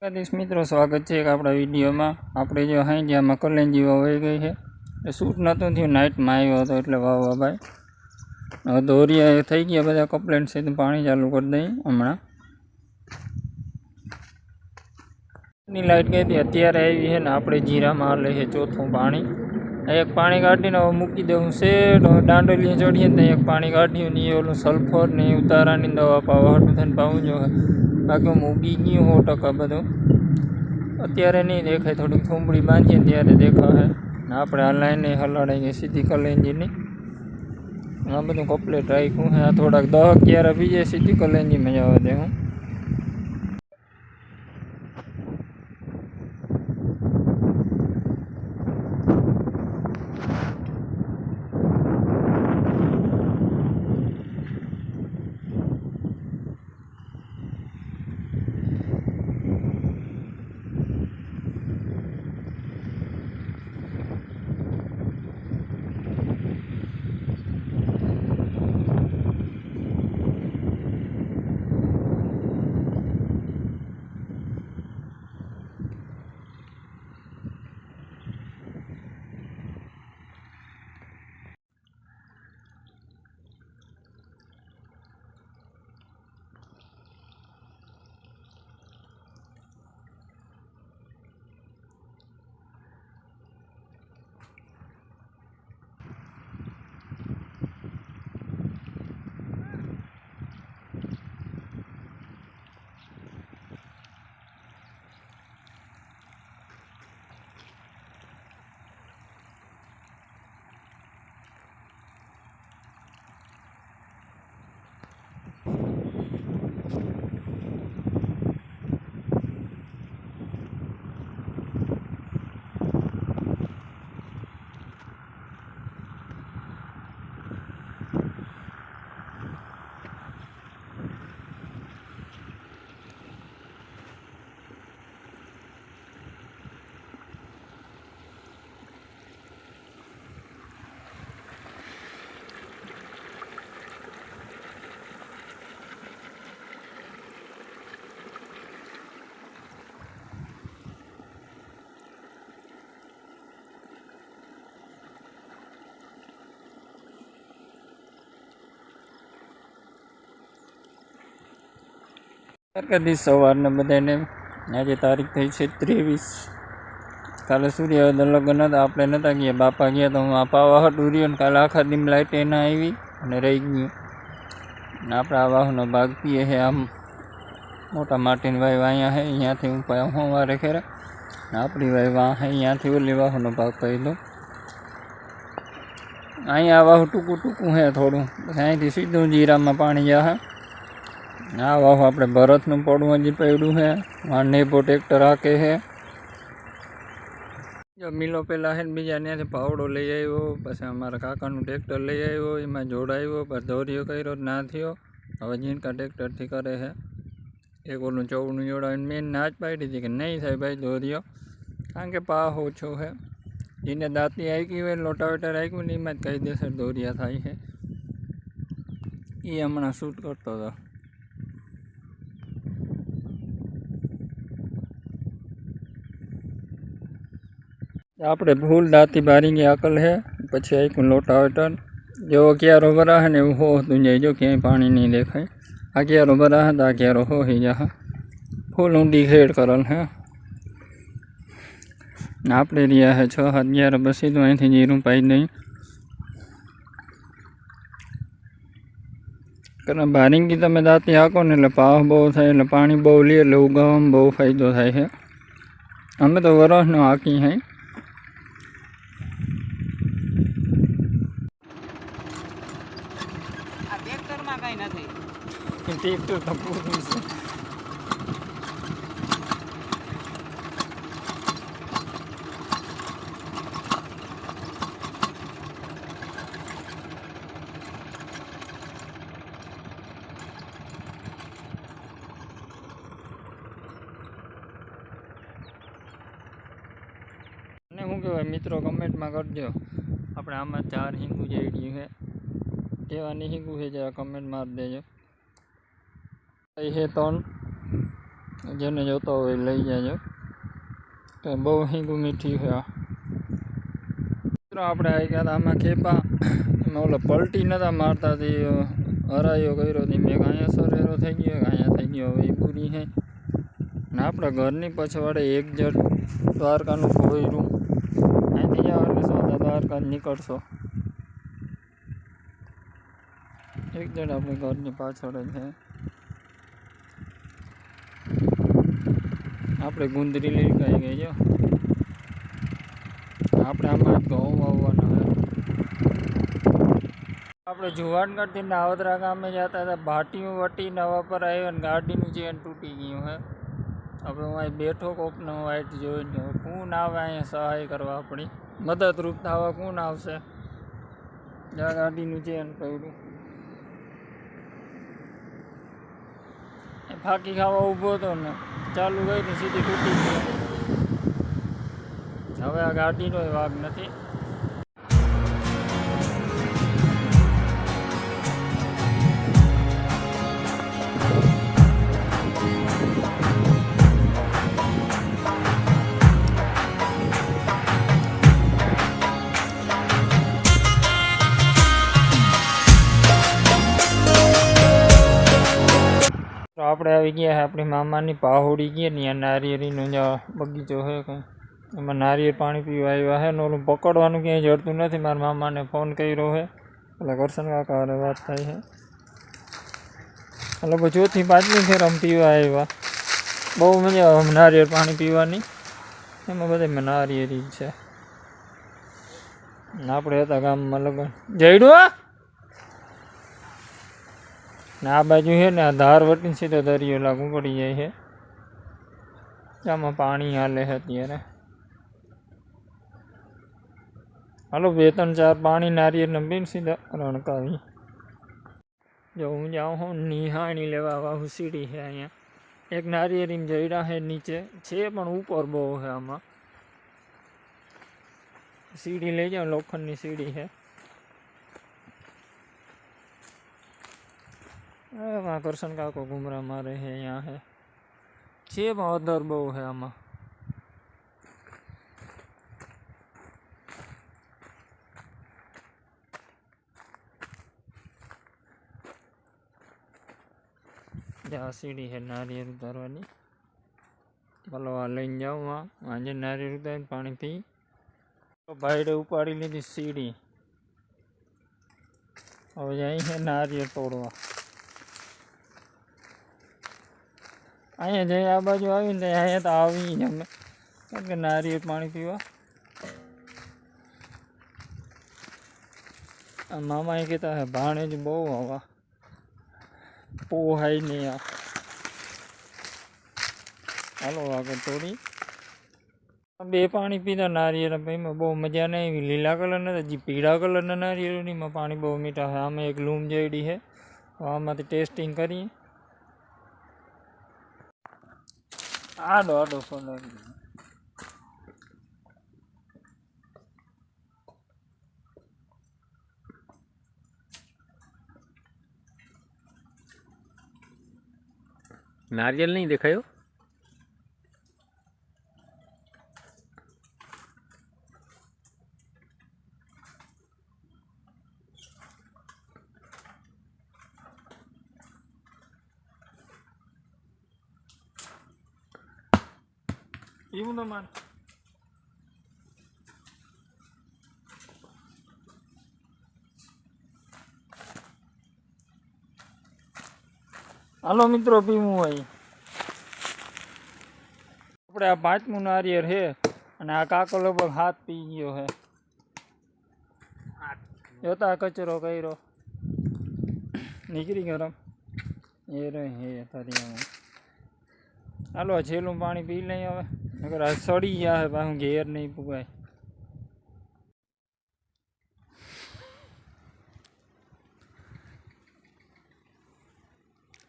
દ્વારકાધીશ મિત્રો સ્વાગત છે એક આપણા વિડીયોમાં આપણે જો હાઈ જ્યાંમાં કલેન્જી વાવ વહી ગઈ છે એ શૂટ નહોતું થયું નાઇટમાં આવ્યો હતો એટલે વાવવા ભાઈ હવે દોરિયા થઈ ગયા બધા કમ્પ્લેન્ટ છે તો પાણી ચાલુ કરી દઈએ હમણાં ની લાઇટ ગઈ હતી અત્યારે આવી છે ને આપણે જીરામાં હાલે છે ચોથું પાણી એક પાણી કાઢીને હવે મૂકી દઉં શેઠ હવે દાંડોલી ચડીએ ને એક પાણી કાઢ્યું ને એ ઓલું સલ્ફર ને એ ઉતારાની દવા પાવા હાટું થઈને પાવું જોઈએ બાકી હું ઉગી ગયું સો ટકા બધું. અત્યારે નહીં દેખાય, થોડીક થૂંબડી બાંધીએ ત્યારે દેખાશે. ને આપણે આ લાઈને હલાડાઈ ગઈ સીધી કલેન્જીની આ બધું કપલેટ રાખ્યું હે આ થોડાક દહ અગિયાર બીજે સીધી કલેન્જીમાં જવા દે હું. દ્વારકાધીશ સવારને બધાને આજે તારીખ થઈ છે ત્રેવીસ. કાલે સૂર્ય લગ્ન હતા, આપણે નહોતા ગયા, બાપા ગયા તો હું આ પાવા હટ ઉર્યો ને કાલે આખા દીમ લાઇટ એના આવી અને રહી ગયું. આપણા આ વાહનો ભાગ પીએ છે આમ. મોટા માટીની વાય અહીંયા છે અહીંયાથી હું પાયા હું વારે ખેરા આપણી વાય વાહ, અહીંયાથી ઓલી વાહનો ભાગ કહી દો. અહીંયા વાહ ટૂંકું ટૂંકું છે થોડું. પછી અહીંથી સીધું જીરામાં પાણી જાય આ વાહ આપણે ભરતનું પડવું હજી પડ્યું છે આ નેબો ટ્રેક્ટર હાકે છે જો મિલો પહેલાં છે ને બીજા ત્યાંથી પાવડો લઈ આવ્યો પછી અમારા કાકાનું ટ્રેક્ટર લઈ આવ્યો એમાં જોડાયો પછી દોરીઓ કર્યો ના થયો હવે જીનકા ટ્રેક્ટરથી કરે છે એક ઓલું ચૌડનું જોડાવીને મેન ના જ પાડી હતી કે નહીં થાય ભાઈ દોરીઓ કારણ કે પાહ ઓછો છે જેને દાંતી આંકી હોય લોટાવેટર આંક્યું ને એમાં જ કાયદેસર દોરિયા થાય છે એ હમણાં શૂટ કરતો હતો આપણે ફૂલ દાંતી બારી ગઈ અકલ છે પછી આખું લોટાવેટર જેવો ક્યારો ભરાશે ને એવું હો હતું જાય જો ક્યાંય પાણી નહીં દેખાય આ ક્યારો ભરાશે તો આ ક્યારો હોઈ જશે ફૂલ ઊંડી ખેડ કરેલ છે ને આપણે રહ્યા છે છ સાત અગિયાર પછી તો અહીંથી જીરું પાઈ દઈ કારણ બારીંગી તમે દાંતી હાકો ને એટલે પાવ બહુ થાય એટલે પાણી બહુ લે એટલે ઉગાવામાં બહુ ફાયદો થાય છે અમે તો વરસનો હાકી હઈ ટ્રેક્ટર તો પૂરું છે અને શું કહેવાય મિત્રો કમેન્ટમાં કરજો આપણે આમાં ચાર હિંગુ જેડી છે કેવાની હિંગુ છે જરા કમેન્ટ મારી દેજો એ છે ત્રણ જેને જોતો હોય લઈ જાજો. તો બહુ હિંગું મીઠી છે મિત્રો, આપણે આવી ગયા આમાં ખેપા. એમાં ઓલો પલટી નતા મારતા તે હરાયો કર્યો હતી મેં અહીંયા સરેરો થઈ ગયો, અહીંયા થઈ ગયો, હવે એ પૂરી છે. ને આપણા ઘરની પછવાડે એક જણ દ્વારકાનું ભોયરું. અહીંથી જાઓ એટલે સોદા દ્વારકા નીકળશો. એક જણ આપણે ઘરની પાછળ છે. આપણે ગુંદરી લઈ ગઈ જો. આપણે આમાં ઘઉં વાવવાના આપણે જુવાનગઢથી નાવદરા ગામે જતા હતા. ભાટીયું વટી નવા પર આવ્યો અને ગાડીનું ચેન તૂટી ગયું હે. આપણે હું બેઠો કોકનો વાઇટ જોઈને કોણ આવે અહીંયા સહાય કરવા આપણી? મદદરૂપ થવા કોણ આવશે? જ્યાં ગાડીનું ચેન કર્યું ફાકી ખાવા ઊભો હતો ને, ચાલુ ગઈ ને સીધી તૂટી ગઈ. હવે આ ગાડીનો વાગ નથી. આપણે આવી ગયા આપણી મામાની પાહોડી ગયા ને નારિયેળીનો બગીચો છે કંઈ. એમાં નારિયેળ પાણી પીવા આવ્યા છે ને ઓલું પકડવાનું ક્યાંય જડતું નથી. મારા મામાને ફોન કર્યો છે એટલે કરશન કાકા વાત થાય છે એટલે પછી પાંચમી ફેર આમ પીવા આવ્યા. બહુ મજા આવે નારિયેળ પાણી પીવાની. એમાં બધા નારિયેળી છે. આપણે હતા ગામમાં લગન. જઈડું ને આ બાજુ છે ને આ ધાર વટીને સીધો દરિયો લાગુ પડી જાય છે. આમાં પાણી હાલે છે અત્યારે. હાલો, બે ત્રણ ચાર પાણી નારિયેળ નંબીને સીધા રણકાવી. જો હું જાઉં હું નિહાણી લેવા આવા સીડી છે અહીંયા. એક નારિયેરીમ જઈડા છે નીચે. છે પણ ઉપર બહુ છે આમાં. સીડી લઈ જાઓ, લોખંડની સીડી છે. એમાં કરશન કાકો ઘુમરા મારે છે અહીંયા છે છે પણ અધર બહુ છે આમાં જ્યાં સીડી છે નારિયેળ ઉતારવાની ભલો આ લઈને જાઉં આ આજે નારિયેળ ઉતારીને પાણી પી તો ભાઈડે ઉપાડી લીધી સીડી હવે જાય છે નારિયેળ તોડવા અહીંયા જઈ આ બાજુ આવીને તો અહીંયા તો આવી જ અમે કારણ કે નારિયેળ પાણી પીવા આ મામા એ કહેતા હે ભાણે જ બહુ હવા પોહાય નહીં આ હાલો આગળ થોડી બે પાણી પીધા નારિયેળ એમાં બહુ મજા નહીં આવી લીલા કલરના હતા જે પીળા કલરના નારિયેળીમાં પાણી બહુ મીઠા છે આમાં એક લૂમ જેડી છે આમાંથી ટેસ્ટિંગ કરીએ આડો આડો ફોન નારિયેલ નહીં દેખાયો? એવું તો માન હાલો મિત્રો પીવું હોય આપણે આ પાંચમું નારિયેળ છે અને આ કાકો લગભગ હાથ પી ગયો છે જોતા કચરો કર્યો નીકળી ગયો રમ એ રે હે તરિયામાં હાલો આ છેલ્લું પાણી પી લઈ હવે નકર આ સડી ગયા છે પાછું ઘેર નહીં પુગાય.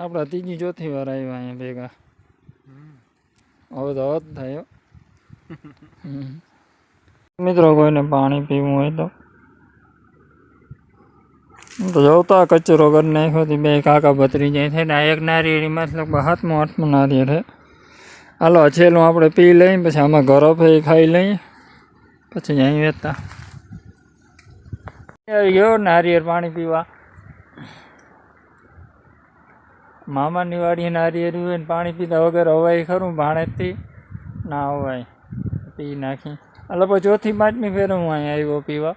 આપણા ત્રીજી ચોથી વાર આવ્યા અહીંયા ભેગા. હવે તો હોત થયો. મિત્રો કોઈને પાણી પીવું હોય તો. હું તો જોતા કચરો કરી નાખ્યો બે કાકા બતરી જાય છે ને આ એક નારિયેળી મતલબ હાથમાં હાથમાં નારી છે. હાલો છેલ્લું આપણે પી લઈએ પછી આમાં ઘરો ફે ખાઈ લઈએ પછી અહીં વેતા આવી ગયો નારિયેળ પાણી પીવા. મામાની વાડી નારિયેર ને પાણી પીતા વગર હવાય ખરું ભાણેથી ના હવાય, પી નાખી. એટલે પછી ચોથી પાંચમી ફેર હું અહીં આવ્યો પીવા.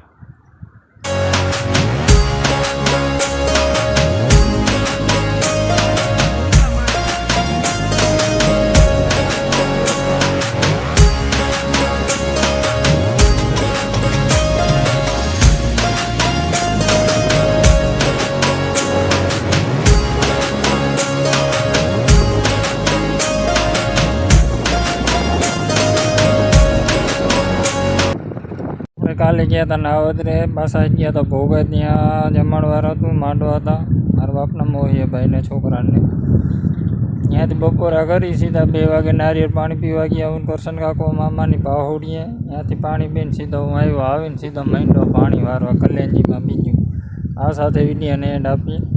કાલે ગયા હતા નાવદરે, પાછા ગયા હતા ભોગે ત્યાં, જમણવાર હતું, માંડવા હતા. મારા બાપના મોહીએ ભાઈને, છોકરાને. ત્યાંથી બપોરા કરી સીધા બે વાગે નારિયેળ પાણી પીવા ગયા હું કરશન કાકો, મામાની પાહોડીએ ત્યાંથી પાણી પીને સીધો હું આવ્યો, આવીને સીધો માંડો પાણી વારવા કલ્યાણજીમાં બીજું. આ સાથે વિડીયોને એન્ડ આપીએ.